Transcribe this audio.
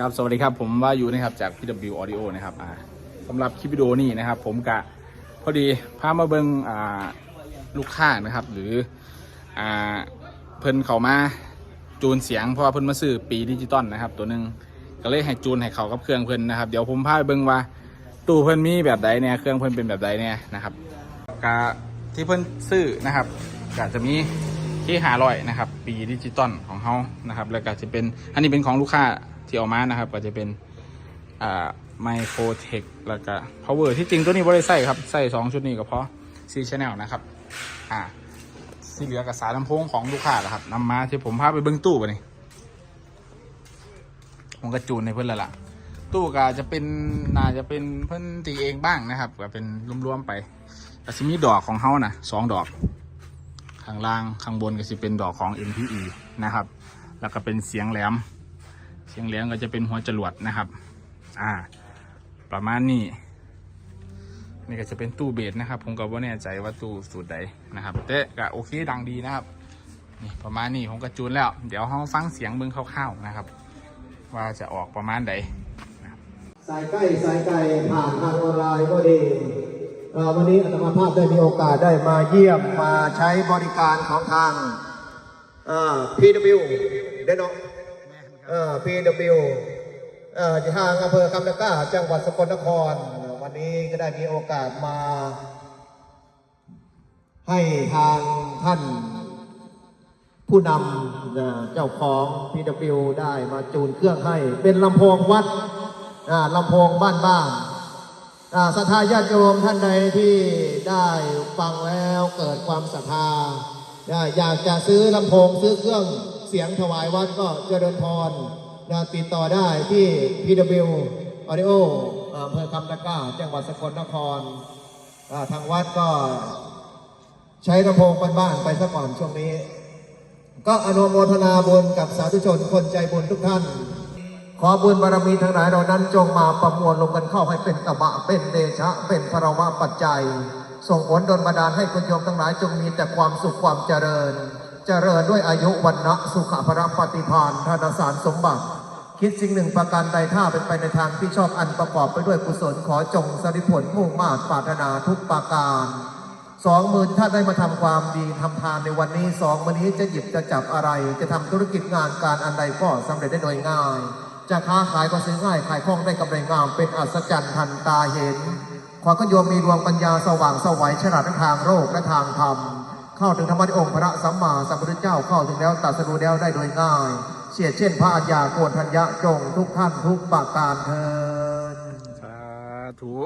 ครับสวัสดีครับผมว่าอยู่นะครับจาก PW Audio นะครับอ่าสำหรับคลิปวิดีโอนี้นะครับ ผมกะพอดีพามาเบิงอ่าลูกค้านะครับ หรืออ่าเพิ่นเขามาจูนเสียงเพราะว่าเพิ่นมาซื้อปีดิจิตอลนะครับ ตัวหนึ่งก็เลยให้จูนให้เขากับเครื่องเพิ่นนะครับเดี๋ยวผมพาไปเบิงว่าตู้เพิ่นมีแบบใดเนี่ยเครื่องเพิ่นเป็นแบบใดเนี่ยนะครับกะที่เพิ่นซื้อนะครับก็จะมีที่หาลอยนะครับ ปีดิจิตอลของเขานะครับ แล้วก็จะเป็นอันนี้เป็นของลูกค้า ที่เออกมานะครับ ก็จะเป็นอ่าไมโครเทคแล้วก็ power ที่จริงตัวนี้บริใส่ครับ ใส่สองชุดนี้ก็พอซีชแนลนะครับ อ่าที่เหลือกับสายลำโพงของลูกค้าแหละครับนำมาที่ผมพาไปเบิ้งตู้ไปนี่ผมก็จูนในเพื่อนล้วล่ะ ตู้ก็จะเป็นน่าจะเป็นเพื่อนตีเองบ้างนะครับก็เป็นรวมๆไปก็จะมีดอกของเขานะสองดอก ข้างล่างข้างบนก็จะเป็นดอกของ MPE นะครับ แล้วก็เป็นเสียงแหลม เสียงแหลมก็จะเป็นหัวจรวดนะครับ อ่า ประมาณนี้ นี่ก็จะเป็นตู้เบสนะครับ ผมก็ว่าแน่ใจว่าตู้สูตรใดนะครับแต่ก็โอเคดังดีนะครับ นี่ประมาณนี้ผมก็จูนแล้ว เดี๋ยวเราฟังเสียงเบิ้งคร่าวๆนะครับ ว่าจะออกประมาณใดสายใกล้สายไกลผ่านทางออนไลน์ก็ดีวันนี้อาตมาภาพได้มีโอกาสได้มาเยี่ยมมาใช้บริการของทางเอ่อ PW เดนองเอ่อ PW เอ่อทางอำเภอคำตะก้า จังหวัดสกลนคร วันนี้ก็ได้มีโอกาสมา ให้ทางท่านผู้นำเจ้าของ PW ได้มาจูนเครื่องให้ เป็นลำโพงวัดลำโพงบ้านบ้านอ่าศรัทธาญาติโยมท่านใดที่ได้ฟังแล้วเกิดความศรัทธาอยากจะซื้อลำโพงซื้อเครื่อง เสียงถวายวัดก็เจริญพรนะติดต่อได้ที่ PW Audio อ่าอำเภอคำตะก้า จังหวัดสกลนคร ทางวัดก็ใช้ลำโพงบ้านๆไปซะก่อนช่วงนี้ ก็อนุโมทนาบุญกับสาธุชนคนใจบุญทุกท่าน ขอบุญบารมีทั้งหลายเหล่านั้นจงมาประมวลลงกันเข้าให้เป็นตบะ เป็นเดชะ เป็นพระวะปัจจัย ส่งผลดลบันดาลให้คุณโยมทั้งหลายจงมีแต่ความสุขความเจริญ เจริญด้วยอายุวันนะสุขภรปฏิภาณธนสารสมบัติ คิดสิ่งหนึ่งประการใดถ้าเป็นไปในทางที่ชอบอันประกอบไปด้วยกุศลขอจงสริผลมุ่งมาตรปรารถนาทุกประการสองหมื่นท่าได้มาทำความดีทำทานในวันนี้สองวันนี้จะหยิบจะจับอะไร จะทำธุรกิจงานการอันใดก็สำเร็จได้โดยง่าย จะค้าขายก็ซื้อง่ายขายคล่องได้กำไรงามเป็นอัศจรรย์ทันตาเห็น ขอก็โยมมีดวงปัญญาสว่างสวัยฉลาดทั้งทางโลกและทางธรรม เข้าถึงธรรมะที่องค์พระสัมมาสัมพุทธเจ้าเข้าถึงแล้วตัดสรู้แล้วได้โดยง่ายเสียดเช่นพระอาญาโกนธัญญะจงทุกท่านทุกประการเทินสาธุ